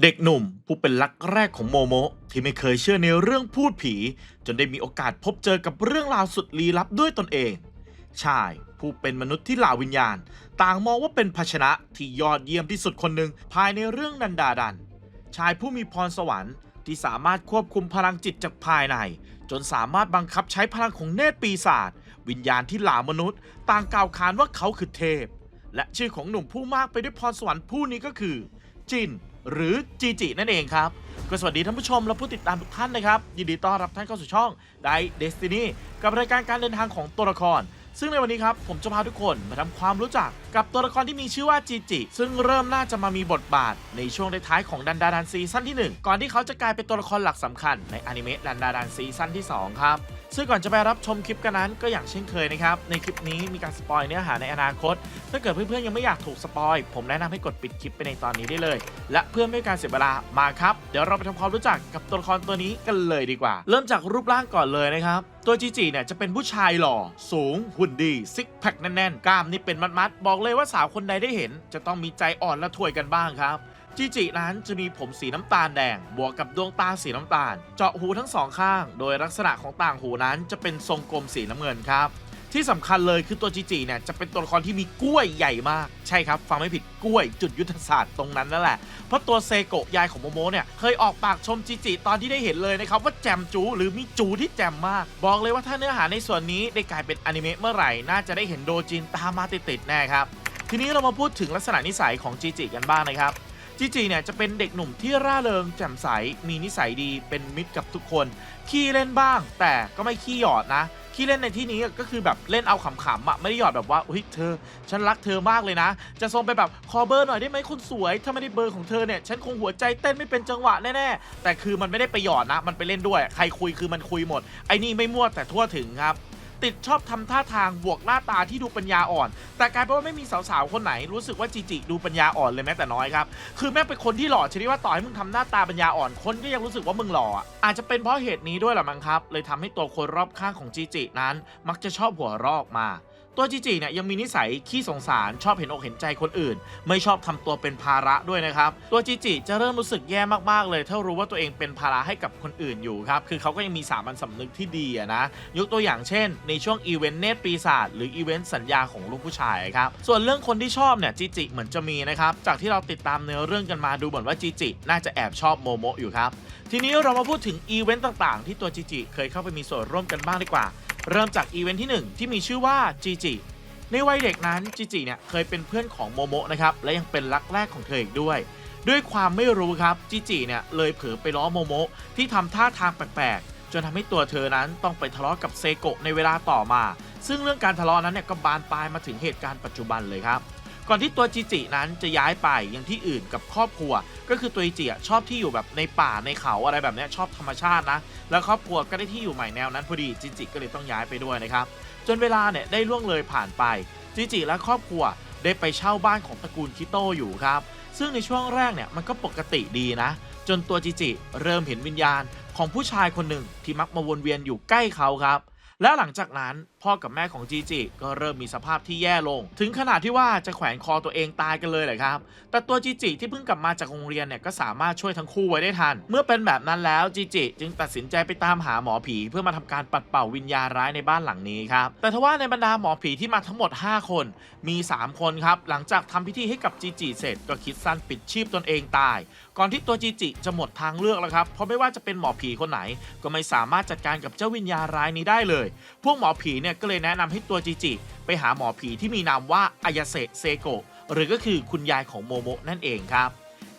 เด็กหนุ่มผู้เป็นรักแรกของโมโมะที่ไม่เคยเชื่อในเรื่องพูดผี จนได้มีโอกาสพบเจอกับเรื่องราวสุดลี้ลับด้วยตนเอง ชายผู้เป็นมนุษย์ที่หล่าวิญญาณ ต่างมองว่าเป็นภาชนะที่ยอดเยี่ยมที่สุดคนหนึ่งภายในเรื่องนันดาดัน ชายผู้มีพรสวรรค์ที่สามารถควบคุมพลังจิตจากภายใน จนสามารถบังคับใช้พลังของเนตรปีศาจวิญญาณที่หลามนุษย์ ต่างกล่าวขานว่าเขาคือเทพ และชื่อของหนุ่มผู้มากไปด้วยพรสวรรค์ผู้นี้ก็คือ จิน หรือจีจินั่นเองครับก็สวัสดีท่านผู้ชมและผู้ติดตามทุกท่านนะครับ ยินดีต้อนรับท่านเข้าสู่ช่องไดเดสตินีกับรายการการเดินทางของตัวละคร ซึ่งในวันนี้ครับ ผมจะพาทุกคนมาทำความรู้จักกับตัวละครที่มีชื่อว่าจีจิซึ่งเริ่มน่าจะมามีบทบาท ในช่วงท้ายของดันดาดันซีซั่นที่ 1 ก่อนที่เขาจะกลายเป็นตัวละครหลักสำคัญในอนิเมะดันดาดันซีซั่นที่ 2 ครับ ซึ่งก่อนจะไปรับชมคลิปกันนั้นก็อย่างเช่นเคยนะครับ ในคลิปนี้มีการสปอยเนื้อหาในอนาคต ถ้าเกิดเพื่อนๆยังไม่อยากถูกสปอย ผมแนะนำให้กดปิดคลิปไปในตอนนี้ได้เลย และเพื่อไม่ให้การเสียเวลามาครับ เดี๋ยวเราไปทำความรู้จักกับตัวละครตัวนี้กันเลยดีกว่า เริ่มจากรูปร่างก่อนเลยนะครับตัวจีจีเนี่ยจะเป็นผู้ชายหล่อ สูง หุ่นดีซิกแพคแน่นๆ กล้ามนี่เป็นมัดๆ บอกเลยว่าสาวคนใดได้เห็น จะต้องมีใจอ่อนและถวยกันบ้างครับ จีจินั้นจะมีผมสีน้ำตาลแดง บวกกับดวงตาสีน้ำตาล เจาะหูทั้งสองข้าง โดยลักษณะของต่างหูนั้นจะเป็นทรงกลมสีน้ำเงินครับ ที่สำคัญเลยคือตัวจีจิเนี่ยจะเป็นตัวละครที่มีกล้วยใหญ่มาก ใช่ครับ ฟังไม่ผิดกล้วยจุดยุทธศาสตร์ตรงนั้นนั่นแหละ เพราะตัวเซโกะยายของโมโมเนี่ยเคยออกปากชมจีจิตอนที่ได้เห็นเลยนะครับว่าแจมจูหรือมีจูที่แจมมาก บอกเลยว่าถ้าเนื้อหาในส่วนนี้ได้กลายเป็นอนิเมะเมื่อไหร่น่าจะได้เห็นโดจินตามมาติดๆแน่ครับทีนี้เรามาพูดถึงลักษณะนิสัยของจีจิกันบ้างนะครับ จีจีเนี่ยจะเป็นเด็กหนุ่มที่ร่าเริงแจ่มใส มีนิสัยดีเป็นมิตรกับทุกคน ขี้เล่นบ้าง แต่ก็ไม่ขี้หยอดนะขี้เล่นในที่นี้ก็คือแบบเล่นเอาขำๆอะไม่ได้หยอดแบบว่าอุ้ยเธอ ฉันรักเธอมากเลยนะ จะส่งไปแบบขอเบอร์หน่อยได้ไหมคนสวย ถ้าไม่ได้เบอร์ของเธอเนี่ยฉันคงหัวใจเต้นไม่เป็นจังหวะแน่ๆแต่คือมันไม่ได้ไปหยอดนะ มันไปเล่นด้วย ใครคุยคือมันคุยหมดไอ้นี่ไม่มั่วแต่ทั่วถึงครับ ติดชอบทำท่าทางบวกหน้าตาที่ดูปัญญาอ่อน แต่กลายเป็นว่าไม่มีสาวๆ คนไหนรู้สึกว่าจีจิดูปัญญาอ่อนเลยแม้แต่น้อยครับ คือแม่เป็นคนที่หล่อชนิดว่าต่อให้มึงทำหน้าตาปัญญาอ่อนคนก็ยังรู้สึกว่ามึงหล่ออาจจะเป็นเพราะเหตุนี้ด้วยหรอมั้งครับ เลยทำให้ตัวคนรอบข้างของจีจินั้น มักจะชอบหัวรอกมา ตัวจีจีเนี่ยยังมีนิสัยขี้สงสารชอบเห็นอกเห็นใจคนอื่น ไม่ชอบทำตัวเป็นภาระด้วยนะครับ ตัวจีจีจะเริ่มรู้สึกแย่มากๆเลยถ้ารู้ว่าตัวเองเป็นภาระให้กับคนอื่นอยู่ครับ คือเขาก็ยังมีสามัญสำนึกที่ดีอะนะ ยกตัวอย่างเช่น ในช่วงอีเวนต์เนตปีศาจหรืออีเวนต์สัญญาของลูกผู้ชายครับ ส่วนเรื่องคนที่ชอบเนี่ยจีจิเหมือนจะมีนะครับ จากที่เราติดตามเนื้อเรื่องกันมาดูเหมือนว่าจีจิน่าจะแอบชอบโมโมะอยู่ครับ ทีนี้เรามาพูดถึงอีเวนต์ต่างๆ ที่ตัวจีจิเคยเข้าไปมีส่วนร่วมกันบ้างดีกว่า เริ่มจากอีเวนท์ที่หนึ่งที่มีชื่อว่าจีจีในวัยเด็กนั้นจีจีเนี่ยเคยเป็นเพื่อนของโมโมะนะครับและยังเป็นรักแรกของเธออีกด้วย ด้วยความไม่รู้ครับจีจีเนี่ยเลยเผลอไปล้อโมโมะที่ทำท่าทางแปลกๆ จนทำให้ตัวเธอนั้นต้องไปทะเลาะกับเซโกะในเวลาต่อมา ซึ่งเรื่องการทะเลาะนั้นเนี่ยก็บานปลายมาถึงเหตุการณ์ปัจจุบันเลยครับ ก่อนที่ตัวจิจินั้นจะย้ายไปยังที่อื่นกับครอบครัว ก็คือตัวจิจิชอบที่อยู่แบบในป่าในเขาอะไรแบบนี้ชอบธรรมชาตินะ แล้วครอบครัวก็ได้ที่อยู่ใหม่แนวนั้นพอดีจิจิก็เลยต้องย้ายไปด้วยนะครับ จนเวลาเนี่ยได้ล่วงเลยผ่านไปจิจิและครอบครัวได้ไปเช่าบ้านของตระกูลคิโตอยู่ครับ ซึ่งในช่วงแรกเนี่ยมันก็ปกติดีนะ จนตัวจิจิเริ่มเห็นวิญญาณของผู้ชายคนหนึ่งที่มักมาวนเวียนอยู่ใกล้เขาครับ และหลังจากนั้น พ่อกับแม่ของจีจิก็เริ่มมีสภาพที่แย่ลง ถึงขนาดที่ว่าจะแขวนคอตัวเองตายกันเลยแหละครับ แต่ตัวจีจิที่เพิ่งกลับมาจากโรงเรียนเนี่ยก็สามารถช่วยทั้งคู่ไว้ได้ทัน เมื่อเป็นแบบนั้นแล้วจีจิจึงตัดสินใจไปตามหาหมอผี เพื่อมาทำการปัดเป่าวิญญาณร้ายในบ้านหลังนี้ครับ แต่ทว่าในบรรดาหมอผีที่มาทั้งหมด 5 คน มี 3 คนครับ หลังจากทำพิธีให้กับจีจิเสร็จก็คิดสั้นปิดชีพตนเองตาย ก่อนที่ตัวจีจิจะหมดทางเลือกแล้วครับ เพราะไม่ว่าจะเป็นหมอผีคนไหน ก็ไม่สามารถจัดการกับเจ้าวิญญาณร้ายนี้ได้เลย พวกหมอผีเนี่ยก็เลยแนะนำให้ตัวจีจิ ไปหาหมอผีที่มีนามว่าอายาเซเซโกะหรือก็คือคุณยายของโมโมะนั่นเองครับ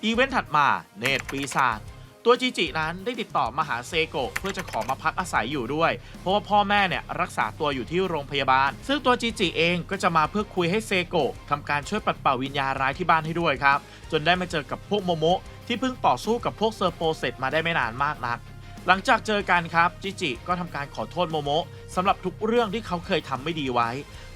อีเวนต์ถัดมาเนตปีศาจตัวจีจินั้นได้ติดต่อมาหาเซโกะเพื่อจะขอมาพักอาศัยอยู่ด้วย เพราะว่าพ่อแม่เนี่ยรักษาตัวอยู่ที่โรงพยาบาล ซึ่งตัวจีจิเองก็จะมาเพื่อคุยให้เซโกะทำการช่วยปัดเป่าวิญญาณร้ายที่บ้านให้ด้วยครับ จนได้มาเจอกับพวกโมโมะที่เพิ่งต่อสู้กับพวกเซอร์โปเสร็จมาได้ไม่นานมากนัก หลังจากเจอกันครับจิจิก็ทำการขอโทษโมโมะสำหรับทุกเรื่องที่เขาเคยทำไม่ดีไว้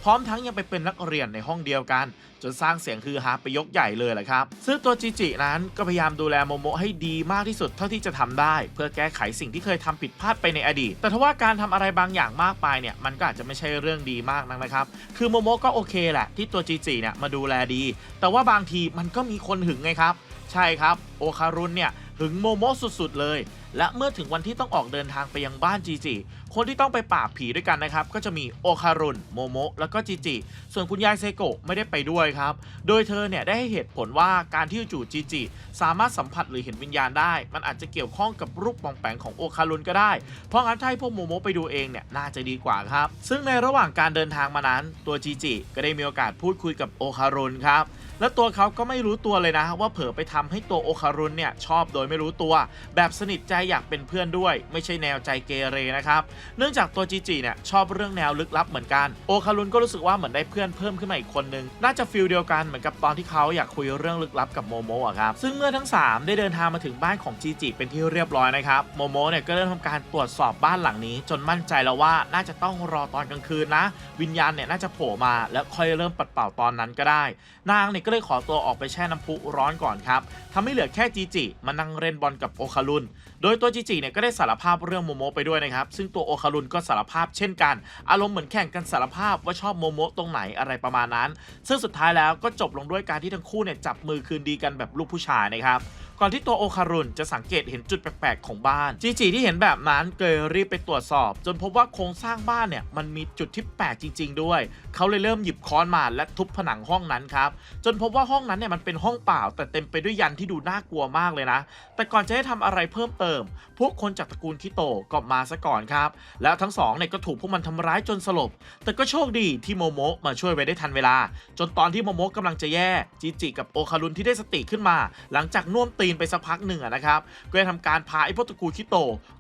พร้อมทั้งยังไปเป็นนักเรียนในห้องเดียวกัน จนสร้างเสียงฮือฮาไปยกใหญ่เลยแหละครับ ซึ่งตัวจิจินั้นก็พยายามดูแลโมโมะให้ดีมากที่สุดเท่าที่จะทำได้ เพื่อแก้ไขสิ่งที่เคยทำผิดพลาดไปในอดีต แต่ทว่าการทำอะไรบางอย่างมากไปเนี่ยมันก็อาจจะไม่ใช่เรื่องดีมากนักนะครับ คือโมโมะก็โอเคแหละที่ตัวจิจิเนี่ยมาดูแลดี แต่ว่าบางทีมันก็มีคนหึงไงครับ ใช่ครับ โอคารุนเนี่ยหึงโมโมะสุดๆเลย และเมื่อถึงวันที่ต้องออกเดินทางไปยังบ้านจีจีคนที่ต้องไปปราบผีด้วยกันนะครับ ก็จะมีโอคารุนโมโมะแล้วก็จีจิ ส่วนคุณยายเซโกะไม่ได้ไปด้วยครับ โดยเธอเนี่ยได้ให้เหตุผลว่าการที่จู่จีจิ สามารถสัมผัสหรือเห็นวิญญาณได้ มันอาจจะเกี่ยวข้องกับรูปปองแปงของโอคารุนก็ได้ เพราะงั้นถ้าให้พวกโมโมะไปดูเองเนี่ยน่าจะดีกว่าครับ ซึ่งในระหว่างการเดินทางมานั้น ตัวจีจิก็ได้มีโอกาสพูดคุยกับโอคารุนครับและตัวเขาก็ไม่รู้ตัวเลยนะ ว่าเผลอไปทำให้ตัวโอคารุนเนี่ยชอบโดยไม่รู้ตัว แบบสนิทใจอยากเป็นเพื่อนด้วย ไม่ใช่แนวใจเกเรนะครับเนื่องจากตัวจีจีเนี่ยชอบเรื่องแนวลึกลับเหมือนกัน โอคารุนก็รู้สึกว่าเหมือนได้เพื่อนเพิ่มขึ้นมาอีกคนนึง น่าจะฟิลเดียวกันเหมือนกับตอนที่เขาอยากคุยเรื่องลึกลับกับโมโมะครับ ซึ่งเมื่อทั้ง 3 ได้เดินทางมาถึงบ้านของจีจีเป็นที่เรียบร้อยนะครับ โมโมะเนี่ยก็เริ่มทำการตรวจสอบบ้านหลังนี้ จนมั่นใจแล้วว่าน่าจะต้องรอตอนกลางคืนนะ วิญญาณเนี่ยน่าจะโผล่มาแล้วค่อยเริ่มปัดเป่าตอนนั้นก็ได้ นางเนี่ยก็เลยขอตัวออกไปแช่น้ำพุร้อนก่อนครับทำให้เหลือแค่จีจิมานั่งเล่นบอลกับโอคารุนโดยตัวจีจิเนี่ยก็ได้สารภาพเรื่องโมโมไปด้วยนะครับ ซึ่งตัวโอคารุนก็สารภาพเช่นกัน อารมณ์เหมือนแข่งกันสารภาพว่าชอบโมโมตรงไหนอะไรประมาณนั้น ซึ่งสุดท้ายแล้วก็จบลงด้วยการที่ทั้งคู่เนี่ยจับมือคืนดีกันแบบลูกผู้ชายนะครับ ก่อนที่ตัวโอคารุนจะสังเกตเห็นจุดแปลกๆของบ้านจีจีที่เห็นแบบนั้นเกยรีบไปตรวจสอบ จนพบว่าโครงสร้างบ้านเนี่ยมันมีจุดที่แปลกจริง ๆ ด้วย เขาเลยเริ่มหยิบค้อนมาและทุบผนังห้องนั้นครับจนพบว่าห้องนั้นเนี่ยมันเป็นห้องเปล่า แต่เต็มไปด้วยยันที่ดูน่ากลัวมากเลยนะ แต่ก่อนจะให้ทำอะไรเพิ่มเติม พวกคนจากตระกูลคิโตก็มาซะก่อนครับ แล้วทั้งสองเนี่ยก็ถูกพวกมันทำร้ายจนสลบ แต่ก็โชคดีที่โมโมะมาช่วยไว้ได้ทันเวลา จนตอนที่โมโมะกำลังจะแย่จิจิกับโอคารุนที่ได้สติขึ้นมา หลังจากน่วมตีนไปสักพักหนึ่งนะครับก็ได้ทำการพาไอ้พวกตระกูลคิโต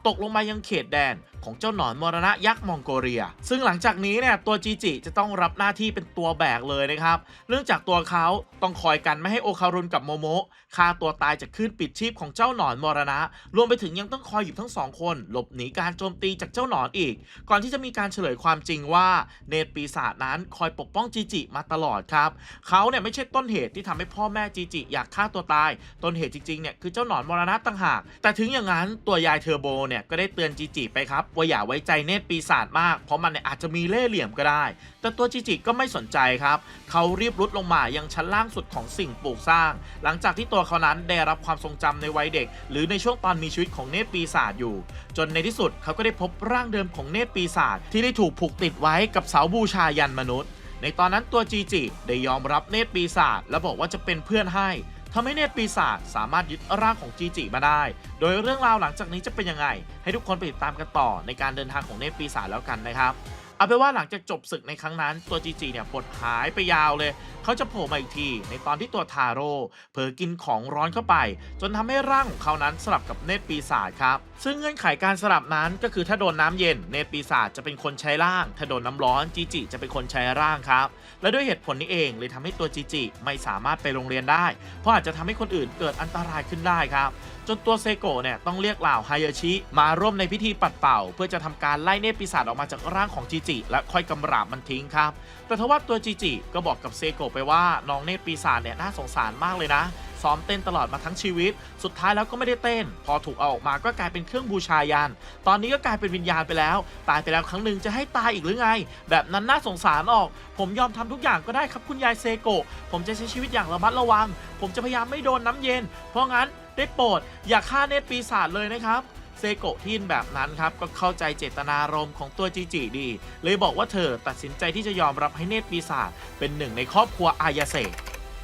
ตกลงมายังเขตแดนของเจ้าหนอนมรณะยักษ์มองโกเลีย ซึ่งหลังจากนี้เนี่ยตัวจีจิจะต้องรับหน้าที่เป็นตัวแบกเลยนะครับ เนื่องจากตัวเขาต้องคอยกันไม่ให้โอคารุนกับโมโมะฆ่าตัวตายจากคลื่นปิดชีพของเจ้าหนอนมรณะ รวมไปถึงยังต้องคอยหยิบทั้งสองคน หลบหนีการโจมตีจากเจ้าหนอนอีก ก่อนที่จะมีการเฉลยความจริงว่าเนตรปีศาจนั้นคอยปกป้องจีจิมาตลอดครับ เขาเนี่ยไม่ใช่ต้นเหตุที่ทำให้พ่อแม่จีจิอยากฆ่าตัวตาย ต้นเหตุจริงๆเนี่ยคือเจ้าหนอนมรณะต่างหาก แต่ถึงอย่างนั้นตัวยายเทอร์โบเนี่ยก็ได้เตือนจีจิไปครับว่าอย่าไว้ใจเนตรปีศาจมาก เพราะมันเนี่ยอาจจะมีเล่ห์เหลี่ยมก็ได้ แต่ตัวจิจิก็ไม่สนใจครับเขารีบรุดลงมายังชั้นล่างสุดของสิ่งปลูกสร้าง หลังจากที่ตัวเขานั้นได้รับความทรงจำในวัยเด็ก หรือในช่วงตอนมีชีวิตของเนตรปีศาจอยู่ จนในที่สุดเขาก็ได้พบร่างเดิมของเนตรปีศาจที่ได้ถูกผูกติดไว้กับเสาบูชายันมนุษย์ ในตอนนั้นตัวจีจิได้ยอมรับเนตรปีศาจและบอกว่าจะเป็นเพื่อนให้ ทำให้เนตปีศาจสามารถยึดร่างของจีจิมาได้ โดยเรื่องราวหลังจากนี้จะเป็นยังไง ให้ทุกคนไปติดตามกันต่อในการเดินทางของเนตปีศาจแล้วกันนะครับ เอาเป็นว่าหลังจากจบศึกในครั้งนั้นตัวจีจีเนี่ยปลดหายไปยาวเลย เขาจะโผล่มาอีกที ในตอนที่ตัวทาโร่เผลอกินของร้อนเข้าไป จนทำให้ร่างของเขานั้นสลับกับเนตรปีศาจครับ ซึ่งเงื่อนไขการสลับนั้นก็คือถ้าโดนน้ำเย็นเนตรปีศาจจะเป็นคนใช้ร่าง ถ้าโดนน้ำร้อนจีจิจะเป็นคนใช้ร่างครับ และด้วยเหตุผลนี้เองเลยทำให้ตัวจีจิไม่สามารถไปโรงเรียนได้ เพราะอาจจะทำให้คนอื่นเกิดอันตรายขึ้นได้ครับจนตัวเซโกะเนี่ยต้องเรียกเหล่าไฮยาชิ มาร่วมในพิธีปัดเป่า เพื่อจะทำการไล่เนตรปีศาจออกมาจากร่างของจีจิ และค่อยกำราบมันทิ้งครับ แต่ทว่าตัวจีจิก็บอกกับเซโกไปว่าน้องเนตรปีศาจเนี่ยน่าสงสารมากเลยนะ ซ้อมเต้นตลอดมาทั้งชีวิต สุดท้ายแล้วก็ไม่ได้เต้น พอถูกเอาออกมาก็กลายเป็นเครื่องบูชายัน ตอนนี้ก็กลายเป็นวิญญาณไปแล้ว ตายไปแล้วครั้งหนึ่งจะให้ตายอีกหรือไง แบบนั้นน่าสงสารออก ผมยอมทำทุกอย่างก็ได้ครับคุณยายเซโกผมจะใช้ชีวิตอย่างระมัดระวัง ผมจะพยายามไม่โดนน้ำเย็น เพราะงั้นได้โปรดอย่าฆ่าเนตรปีศาจเลยนะครับ เซโกะที่ยินแบบนั้นครับ ก็เข้าใจเจตนารมณ์ของตัวจีจิดี เลยบอกว่าเธอตัดสินใจที่จะยอมรับให้เนตรปีศาจเป็นหนึ่งในครอบครัวอายาเซ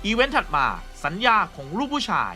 อีเวนต์ถัดมาสัญญาของลูกผู้ชาย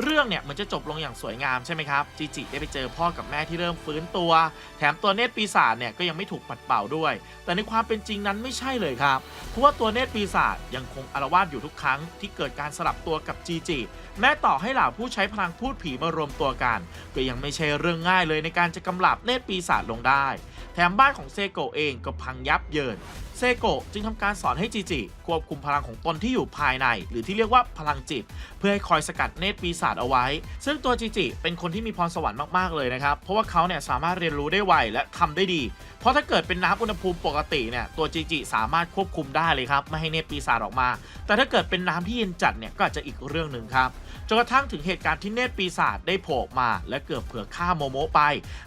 เรื่องเนี่ยมันจะจบลงอย่างสวยงามใช่ไหมครับจีจิได้ไปเจอพ่อกับแม่ที่เริ่มฟื้นตัว แถมตัวเนตรปีศาจเนี่ยก็ยังไม่ถูกปัดเป่าด้วย แต่ในความเป็นจริงนั้นไม่ใช่เลยครับ เพราะว่าตัวเนตรปีศาจยังคงอารวาสอยู่ทุกครั้งที่เกิดการสลับตัวกับจีจิแม้ต่อให้เหล่าผู้ใช้พลังพูดผีมารวมตัวกัน ก็ยังไม่ใช่เรื่องง่ายเลยในการจะกำลับเนตรปีศาจลงได้ แถมบ้านของเซโกเองก็พังยับเยิน ซโกะจึงทำการสอนให้จีจิควบคุมพลังของตนที่อยู่ภายใน หรือที่เรียกว่าพลังจิต เพื่อให้คอยสกัดเนตรปีศาจเอาไว้ ซึ่งตัวจีจิเป็นคนที่มีพรสวรรค์มากๆเลยนะครับ เพราะว่าเขาเนี่ยสามารถเรียนรู้ได้ไวและทำได้ดี เพราะถ้าเกิดเป็นน้ำอุณหภูมิปกติเนี่ยตัวจีจิสามารถควบคุมได้เลยครับไม่ให้เนตรปีศาจออกมา แต่ถ้าเกิดเป็นน้ำที่เย็นจัดเนี่ยก็อาจจะอีกเรื่องหนึ่งครับจนกระทั่งถึงเหตุการณ์ที่เนตรปีศาจได้โผล่มา และเกือบเผื่อฆ่าโมโมไป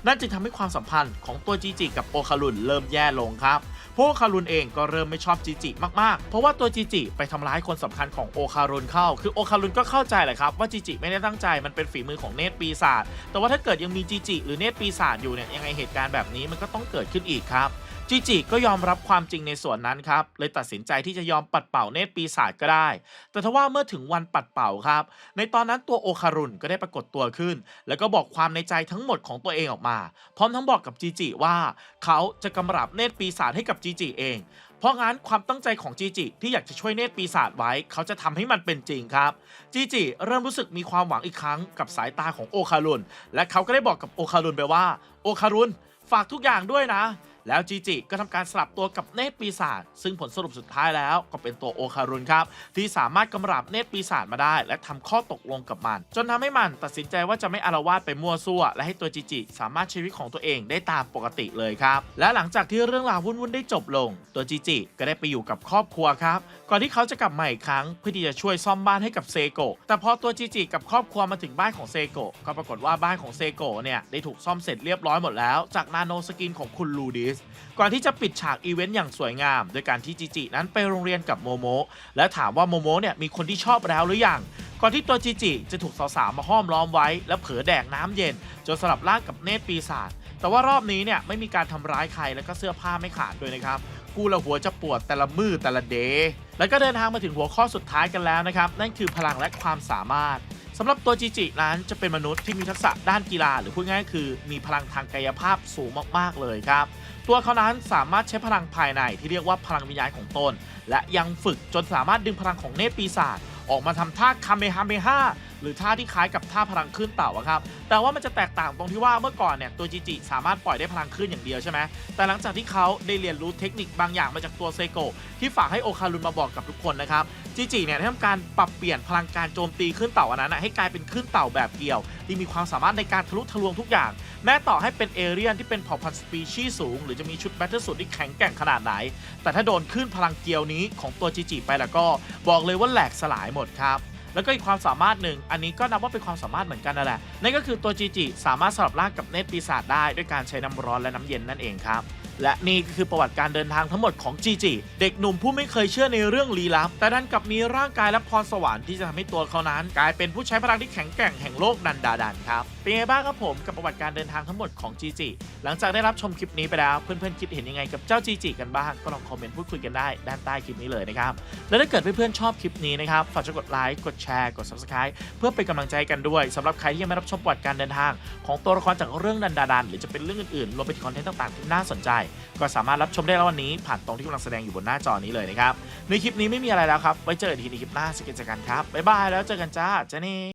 นั่นจึงทำให้ความสัมพันธ์ของตัวจีจิกับโอคารุนเริ่มแย่ลงครับพราะโอคารุนเองก็เริ่มไม่ชอบจีจิมากๆ เพราะว่าตัวจีจิไปทำร้ายคนสำคัญของโอคารุนเข้า คือโอคารุนก็เข้าใจแหละครับว่าจีจิไม่ได้ตั้งใจมันเป็นฝีมือของเนตปีศาจแต่ว่าถ้าเกิดยังมีจีจิหรือเนตปีศาจอยู่เนี่ยยังไงเหตุการณ์แบบนี้มันก็ต้องเกิดขึ้นอีกครับ จีจิก็ยอมรับความจริงในส่วนนั้นครับ เลยตัดสินใจที่จะยอมปัดเป่าเนตรปีศาจก็ได้ แต่ทว่าเมื่อถึงวันปัดเป่าครับ ในตอนนั้นตัวโอคารุนก็ได้ปรากฏตัวขึ้น แล้วก็บอกความในใจทั้งหมดของตัวเองออกมา พร้อมทั้งบอกกับจีจิว่า เขาจะกำราบเนตรปีศาจให้กับจีจิเอง เพราะงั้นความตั้งใจของจีจิที่อยากจะช่วยเนตรปีศาจไว้ เขาจะทำให้มันเป็นจริงครับจีจิเริ่มรู้สึกมีความหวังอีกครั้งกับสายตาของโอคารุนและเขาก็ได้บอกกับโอคารุนไปว่าโอคารุนฝากทุกอย่างด้วยนะ แล้วจีจิก็ทำการสลับตัวกับเนตปีศาจซึ่งผลสรุปสุดท้ายแล้วก็เป็นตัวโอคารุนครับที่สามารถกำราบเนตปีศาจมาได้ และทำข้อตกลงกับมัน จนทำให้มันตัดสินใจว่าจะไม่อารวาสไปมั่วซั่ว และให้ตัวจีจิสามารถชีวิตของตัวเองได้ตามปกติเลยครับและหลังจากที่เรื่องราววุ่นๆได้จบลง ตัวจีจิก็ได้ไปอยู่กับครอบครัวครับก่อนที่เขาจะกลับมาอีกครั้งเพื่อที่จะช่วยซ่อมบ้านให้กับเซโกะแต่พอตัวจีจิกับครอบครัวมาถึงบ้านของเซโกะก็ปรากฏว่าบ้านของเซโกะเนี่ยได้ถูกซ่อมเสร็จเรียบร้อยหมดแล้ว จากนาโนสกินของคุณลูดิสก่อนที่จะปิดฉากอีเวนต์อย่างสวยงาม โดยการที่จีจินั้นไปโรงเรียนกับโมโมและถามว่าโมโมเนี่ยมีคนที่ชอบแล้วหรือยัง ก่อนที่ตัวจีจิจะถูกสาวๆมาห้อมล้อมไว้ และเผลอแดกน้ำเย็น จนสลับร่างกับเนตรปีศาจแต่ว่ารอบนี้เนี่ยไม่มีการทำร้ายใครแล้วก็เสื้อผ้าไม่ขาดด้วยนะครับกูละหัวจะปวดแต่ละมือแต่ละเดย์แล้วก็เดินทางมาถึงหัวข้อสุดท้ายกันแล้วนะครับ นั่นคือพลังและความสามารถ สำหรับตัวจิจินั้นจะเป็นมนุษย์ที่มีทักษะด้านกีฬา หรือพูดง่ายๆคือ มีพลังทางกายภาพสูงมากๆเลยครับ ตัวเขานั้นสามารถใช้พลังภายในที่เรียกว่าพลังวิญญาณของตน และยังฝึกจนสามารถดึงพลังของเนตรปีศาจออกมาทำท่าคาเมฮาเมฮา หรือท่าที่คล้ายกับท่าพลังขึ้นเต่าอะครับแต่ว่ามันจะแตกต่างตรงที่ว่าเมื่อก่อนเนี่ยตัวจิจิสามารถปล่อยได้พลังขึ้นอย่างเดียวใช่ไหมแต่หลังจากที่เขาได้เรียนรู้เทคนิคบางอย่างมาจากตัวเซโกะที่ฝากให้โอคารุนมาบอกกับทุกคนนะครับจิจิเนี่ยได้ทำการปรับเปลี่ยนพลังการโจมตีขึ้นเต่าอันนั้นให้กลายเป็นขึ้นเต่าแบบเกี่ยวที่มีความสามารถในการทะลุทะลวงทุกอย่าง แม้ต่อให้เป็นเอเรียนที่เป็นเผ่าพันธุ์สปีชีส์สูง หรือจะมีชุดแบทเทิลสูตรที่แข็งแกร่งขนาดไหน แต่ถ้าโดนขึ้นพลังเกียวนี้ของตัวจิจิไปแล้วก็บอกเลยว่าแหลกสลายหมดครับ แล้วก็อีกความสามารถหนึ่ง อันนี้ก็นับว่าเป็นความสามารถเหมือนกันนั่นแหละ นั่นก็คือตัวจีจิสามารถสลับร่างกับเนตรปีศาจได้ด้วยการใช้น้ำร้อนและน้ำเย็นนั่นเองครับ และนี่ก็คือประวัติการเดินทางทั้งหมดของจีจิเด็กหนุ่มผู้ไม่เคยเชื่อในเรื่องลี้ลับ แต่ดันกลับมีร่างกายและพรสวรรค์ที่จะทำให้ตัวเขานั้น กลายเป็นผู้ใช้พลังที่แข็งแกร่งแห่งโลกนันดาดันครับเป็นไงบ้างครับผมกับประวัติการเดินทางทั้งหมดของจีจิหลังจากได้รับชมคลิปนี้ไปแล้วเพื่อนๆคิดเห็นยังไงกับเจ้าจีจิกันบ้างก็ลองคอมเมนต์พูดคุยกันได้ด้านใต้คลิปนี้เลยนะครับและถ้าเกิดเพื่อนๆชอบคลิปนี้นะครับฝากกดไลค์กดแชร์กด subscribe เพื่อเป็นกำลังใจกันด้วยสำหรับใครที่ยังไม่รับชมประวัติการเดินทาง ของตัวละครจากเรื่องดันดาดัน หรือจะเป็นเรื่องอื่นๆรวมไปถึงคอนเทนต์ต่างๆที่น่าสนใจก็สามารถรับชมได้แล้ววันนี้ผ่านตรงที่กำลังแสดงอยู่บนหน้าจอนี้เลยนะครับในคลิปนี้ไม่มีอะไรแล้วครับไว้เจอกันทีในคลิปหน้าสกเก็ตเจอกันครับบ๊ายบายแล้วเจอกันจ้าเจนี่